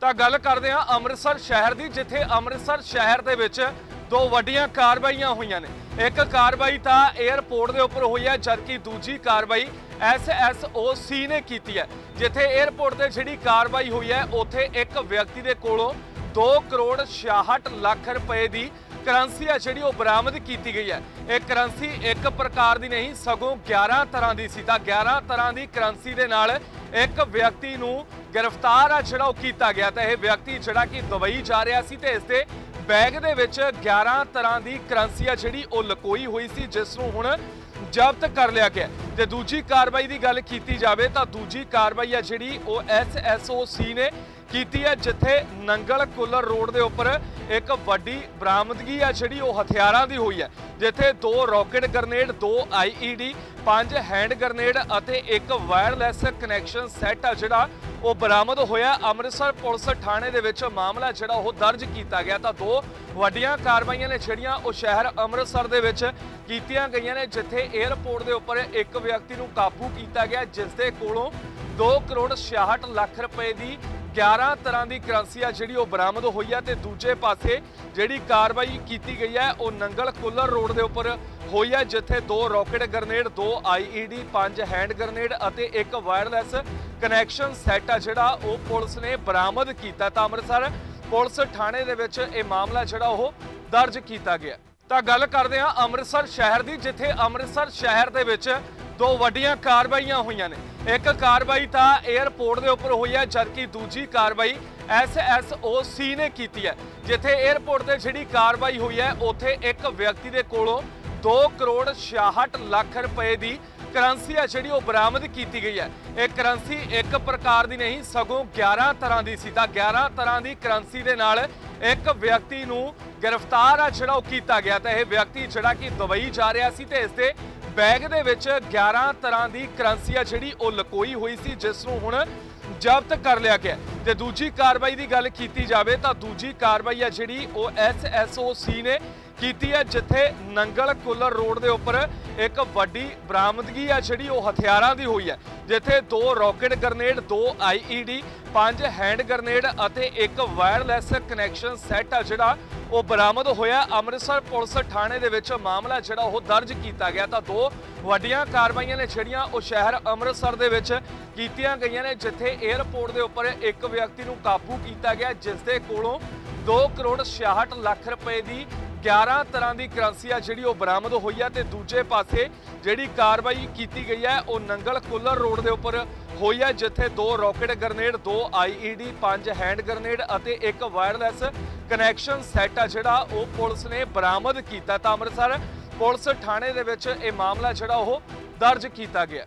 ਤਾਂ ਗੱਲ ਕਰਦੇ ਹਾਂ ਅੰਮ੍ਰਿਤਸਰ ਸ਼ਹਿਰ ਦੀ, ਜਿੱਥੇ ਅੰਮ੍ਰਿਤਸਰ ਸ਼ਹਿਰ ਦੇ ਵਿੱਚ ਦੋ ਵੱਡੀਆਂ ਕਾਰਵਾਈਆਂ ਹੋਈਆਂ ਨੇ। ਇੱਕ ਕਾਰਵਾਈ ਤਾਂ 에ਅਰਪੋਰਟ ਦੇ ਉੱਪਰ ਹੋਈ ਹੈ, ਜਦਕਿ ਦੂਜੀ ਕਾਰਵਾਈ ਐਸਐਸਓਸੀ ਨੇ ਕੀਤੀ ਹੈ। ਜਿੱਥੇ 에ਅਰਪੋਰਟ ਤੇ ਜਿਹੜੀ ਕਾਰਵਾਈ ਹੋਈ ਹੈ, ਉੱਥੇ ਇੱਕ ਵਿਅਕਤੀ ਦੇ ਕੋਲੋਂ 2 ਕਰੋੜ 66 ਲੱਖ ਰੁਪਏ ਦੀ ਕਰੰਸੀ ਹੈ ਜਿਹੜੀ ਉਹ ਬਰਾਮਦ ਕੀਤੀ ਗਈ ਹੈ। ਇਹ ਕਰੰਸੀ ਇੱਕ ਪ੍ਰਕਾਰ ਦੀ ਨਹੀਂ, ਸਗੋਂ 11 ਤਰ੍ਹਾਂ ਦੀ ਸੀ। ਤਾਂ 11 ਤਰ੍ਹਾਂ ਦੀ ਕਰੰਸੀ ਦੇ ਨਾਲ ਇੱਕ ਵਿਅਕਤੀ ਨੂੰ ਗ੍ਰਿਫਤਾਰ ਆ ਜਿਹੜਾ ਉਹ ਕੀਤਾ ਗਿਆ। ਤਾਂ ਇਹ ਵਿਅਕਤੀ ਜਿਹੜਾ ਕਿ ਦੁਬਈ ਜਾ ਰਿਹਾ ਸੀ ਤੇ ਇਸ ਦੇ ਬੈਗ ਦੇ ਵਿੱਚ 11 ਤਰ੍ਹਾਂ ਦੀ ਕਰੰਸੀ ਆ ਜਿਹੜੀ ਉਹ ਲਕੋਈ ਹੋਈ ਸੀ, ਜਿਸ ਨੂੰ ਹੁਣ ਜ਼ਬਤ ਕਰ ਲਿਆ ਗਿਆ ਤੇ ਦੂਜੀ ਕਾਰਵਾਈ ਦੀ ਗੱਲ ਕੀਤੀ ਜਾਵੇ ਤਾਂ ਦੂਜੀ ਕਾਰਵਾਈ ਆ ਜਿਹੜੀ ਉਹ ਐਸਐਸਓਸੀ ਨੇ ਕੀਤੀ ਹੈ, ਜਿੱਥੇ ਨੰਗਲ ਕੁੱਲਰ ਰੋਡ ਦੇ ਉੱਪਰ ਇੱਕ ਵੱਡੀ ਬਰਾਮਦਗੀ ਆ ਜਿਹੜੀ ਉਹ ਹਥਿਆਰਾਂ ਦੀ ਹੋਈ ਹੈ, ਜਿੱਥੇ ਦੋ ਰਾਕਟ ਗ੍ਰਨੇਡ, ਦੋ ਆਈਈਡੀ ਪੰਜ ਹੈਂਡ ਗ੍ਰਨੇਡ ਅਤੇ ਇੱਕ ਵਾਇਰਲੈਸ ਕਨੈਕਸ਼ਨ ਸੈੱਟ ਆ ਜਿਹੜਾ ਉਹ ਬਰਾਮਦ ਹੋਇਆ। ਅੰਮ੍ਰਿਤਸਰ ਪੁਲਿਸ ਥਾਣੇ ਦੇ ਵਿੱਚ ਮਾਮਲਾ ਜਿਹੜਾ ਉਹ ਦਰਜ ਕੀਤਾ ਗਿਆ। ਤਾਂ ਦੋ ਵੱਡੀਆਂ ਕਾਰਵਾਈਆਂ ਨੇ ਜਿਹੜੀਆਂ ਉਹ ਸ਼ਹਿਰ ਅੰਮ੍ਰਿਤਸਰ ਦੇ ਵਿੱਚ ਕੀਤੀਆਂ ਗਈਆਂ ਨੇ, ਜਿੱਥੇ 에ਅਰਪੋਰਟ ਦੇ ਉੱਪਰ ਇੱਕ ਵਿਅਕਤੀ ਨੂੰ ਕਾਬੂ ਕੀਤਾ ਗਿਆ ਜਿਸ ਦੇ ਕੋਲੋਂ 2 ਕਰੋੜ 66 ਲੱਖ ਰੁਪਏ ਦੀ 11 ਤਰ੍ਹਾਂ ਦੀ ਕਰੰਸੀ ਆ ਜਿਹੜੀ ਉਹ ਬਰਾਮਦ ਹੋਈ ਹੈ ਤੇ ਦੂਜੇ ਪਾਸੇ ਜਿਹੜੀ ਕਾਰਵਾਈ ਕੀਤੀ ਗਈ ਹੈ ਉਹ ਨੰਗਲ ਕੁੱਲਰ ਰੋਡ ਦੇ ਉੱਪਰ ਹੋਈ ਹੈ ਜਿੱਥੇ ਦੋ ਰਾਕਟ ਗ੍ਰਨੇਡ, ਦੋ ਆਈਈਡੀ ਪੰਜ ਹੈਂਡ ਗ੍ਰਨੇਡ ਅਤੇ ਇੱਕ ਵਾਇਰਲੈਸ ਕਨੈਕਸ਼ਨ ਸੈੱਟ ਆ ਜਿਹੜਾ ਉਹ ਪੁਲਿਸ ਨੇ ਬਰਾਮਦ ਕੀਤਾ। ਤਾਂ ਅੰਮ੍ਰਿਤਸਰ ਪੁਲਿਸ ਥਾਣੇ ਦੇ ਵਿੱਚ ਇਹ ਮਾਮਲਾ ਜਿਹੜਾ ਉਹ ਦਰਜ ਕੀਤਾ ਗਿਆ। ਤਾਂ ਗੱਲ ਕਰਦੇ ਹਾਂ ਅੰਮ੍ਰਿਤਸਰ ਸ਼ਹਿਰ ਦੀ, ਜਿੱਥੇ ਅੰਮ੍ਰਿਤਸਰ ਸ਼ਹਿਰ ਦੇ ਵਿੱਚ ਦੋ ਵੱਡੀਆਂ ਕਾਰਵਾਈਆਂ ਹੋਈਆਂ ਨੇ। ਇੱਕ ਕਾਰਵਾਈ ਤਾਂ 에ਅਰਪੋਰਟ ਦੇ ਉੱਪਰ ਹੋਈ ਹੈ, ਜਦਕਿ ਦੂਜੀ ਕਾਰਵਾਈ ਐਸਐਸਓਸੀ ਨੇ ਕੀਤੀ ਹੈ, ਜਿੱਥੇ 에ਅਰਪੋਰਟ ਤੇ ਜਿਹੜੀ ਕਾਰਵਾਈ ਹੋਈ ਹੈ, ਉੱਥੇ ਇੱਕ ਵਿਅਕਤੀ ਦੇ ਕੋਲੋਂ 2 ਕਰੋੜ 66 ਲੱਖ ਰੁਪਏ ਦੀ ਕਰੰਸੀ ਹੈ, ਜਿਹੜੀ ਉਹ ਬਰਾਮਦ ਕੀਤੀ ਗਈ ਹੈ। ਇਹ ਕਰੰਸੀ ਇੱਕ ਪ੍ਰਕਾਰ ਦੀ ਨਹੀਂ, ਸਗੋਂ 11 ਤਰ੍ਹਾਂ ਦੀ ਸੀ। ਤਾਂ 11 ਤਰ੍ਹਾਂ ਦੀ ਕਰੰਸੀ ਦੇ ਨਾਲ ਇੱਕ ਵਿਅਕਤੀ ਨੂੰ ਗ੍ਰਿਫਤਾਰ ਆ ਜਿਹੜਾ ਉਹ ਕੀਤਾ ਗਿਆ ਤਾਂ ਇਹ ਵਿਅਕਤੀ ਜਿਹੜਾ ਕਿ ਦੁਬਈ ਜਾ ਰਿਹਾ ਸੀ ਤੇ ਇਸ ਦੇ ਬੈਗ ਦੇ ਵਿੱਚ 11 ਤਰ੍ਹਾਂ ਦੀ ਕਰੰਸੀ ਆ ਜਿਹੜੀ ਉਹ ਲਕੋਈ ਹੋਈ ਸੀ, ਜਿਸ ਨੂੰ ਹੁਣ ਜ਼ਬਤ ਕਰ ਲਿਆ ਗਿਆ। ਤੇ ਦੂਜੀ ਕਾਰਵਾਈ ਦੀ ਗੱਲ ਕੀਤੀ ਜਾਵੇ ਤਾਂ ਦੂਜੀ ਕਾਰਵਾਈ ਆ ਜਿਹੜੀ ਉਹ ਐਸਐਸਓਸੀ ਨੇ ਕੀਤੀ ਹੈ, ਜਿੱਥੇ ਨੰਗਲ ਕੁੱਲਰ ਰੋਡ ਦੇ ਉੱਪਰ ਇੱਕ ਵੱਡੀ ਬਰਾਮਦਗੀ ਆ ਜਿਹੜੀ ਉਹ ਹਥਿਆਰਾਂ ਦੀ ਹੋਈ ਹੈ, ਜਿੱਥੇ ਦੋ ਰਾਕਟ ਗ੍ਰਨੇਡ, ਦੋ ਆਈਈਡੀ ਪੰਜ ਹੈਂਡ ਗ੍ਰਨੇਡ ਅਤੇ ਇੱਕ ਵਾਇਰਲੈਸ ਕਨੈਕਸ਼ਨ ਸੈੱਟ ਆ ਜਿਹੜਾ ਉਹ ਬਰਾਮਦ ਹੋਇਆ। ਅੰਮ੍ਰਿਤਸਰ ਪੁਲਿਸ ਥਾਣੇ ਦੇ ਵਿੱਚ ਮਾਮਲਾ ਜਿਹੜਾ ਉਹ ਦਰਜ ਕੀਤਾ ਗਿਆ ਤਾਂ ਦੋ ਵੱਡੀਆਂ ਕਾਰਵਾਈਆਂ ਨੇ ਜਿਹੜੀਆਂ ਉਹ ਸ਼ਹਿਰ ਅੰਮ੍ਰਿਤਸਰ ਦੇ ਵਿੱਚ ਕੀਤੀਆਂ ਗਈਆਂ ਨੇ, ਜਿੱਥੇ 에ਅਰਪੋਰਟ ਦੇ ਉੱਪਰ ਇੱਕ ਵਿਅਕਤੀ ਨੂੰ ਕਾਬੂ ਕੀਤਾ ਗਿਆ ਜਿਸ ਦੇ ਕੋਲੋਂ 2 ਕਰੋੜ 66 ਲੱਖ ਰੁਪਏ ਦੀ 11 ਤਰ੍ਹਾਂ ਦੀ ਕਰੰਸੀ ਆ ਜਿਹੜੀ ਉਹ ਬਰਾਮਦ ਹੋਈ ਹੈ ਤੇ ਦੂਜੇ ਪਾਸੇ ਜਿਹੜੀ ਕਾਰਵਾਈ ਕੀਤੀ ਗਈ ਹੈ ਉਹ ਨੰਗਲ ਕੁੱਲਰ ਰੋਡ ਦੇ ਉੱਪਰ ਹੋਈ ਹੈ ਜਿੱਥੇ ਦੋ ਰਾਕਟ ਗ੍ਰਨੇਡ, ਦੋ ਆਈਈਡੀ ਪੰਜ ਹੈਂਡ ਗ੍ਰਨੇਡ ਅਤੇ ਇੱਕ ਵਾਇਰਲੈਸ ਕਨੈਕਸ਼ਨ ਸੈੱਟ ਆ ਜਿਹੜਾ ਉਹ ਪੁਲਿਸ ਨੇ ਬਰਾਮਦ ਕੀਤਾ। ਤਾਂ ਅੰਮ੍ਰਿਤਸਰ ਪੁਲਿਸ ਥਾਣੇ ਦੇ ਵਿੱਚ ਇਹ ਮਾਮਲਾ ਜਿਹੜਾ ਉਹ ਦਰਜ ਕੀਤਾ ਗਿਆ।